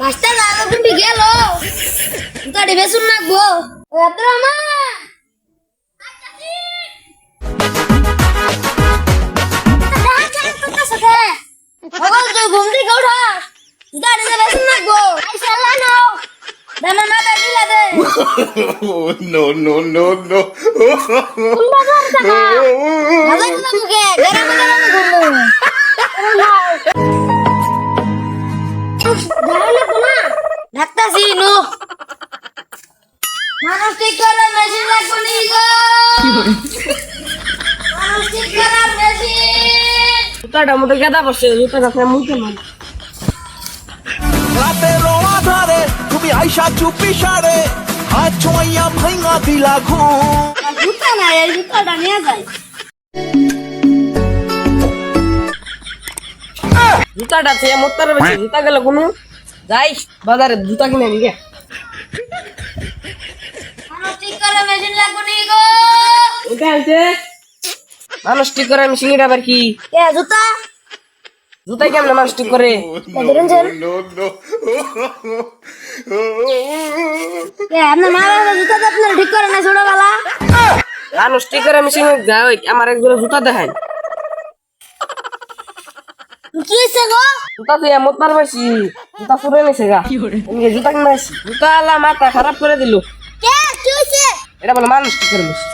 Master দাদা তুমি গেল। গাড়ি বেসুন না গো। এত মা ঘুম থেকে উঠা গাড়িতে বেসুন না গো। আইসাল্লা নাও। দানা না দিলা দে। Oh, no, no, no, no. ভালো না মুখে গরম গরম ঘুম মানুষ ঠিক করার মেশিন লাগবে নি গো। মানুষ ঠিক করার মেশিন জুতাটা মতো গেদা বসে জুতাটা আপনার মুখে মানে রাতের আধারে তুমি আইসা চুপি সারে হাত ছোঁয়াইয়া ভাইঙা দিলা ঘুম। জুতা না এই জুতাটা নিয়ে যাই। জুতাটা মোত্তার বেশি জুতা গেল কোনো যাই বাজারে জুতা কিনে নিগে মেশিন লাগবে নি গো? এটা হচ্ছে মানুষ ঠিক করে আমি সিঙ্গিটা আবার কি? এ জুতা? জুতাই কেমন মানুষ ঠিক করে. এ আপনার মা বাবা জুতা তো আপনার ঠিক করে না ছোটবেলা। মানুষ ঠিক করে আমি সিঙ্গি যাই আমার এক জুতা কি গো? জুতা তুই মোত্তার বেশি জুতা চুরে নিছে গা। জুতা কিনে জুতা আলা মাথা খারাপ করে দিল। এটা বলো মানুষ কি নিছে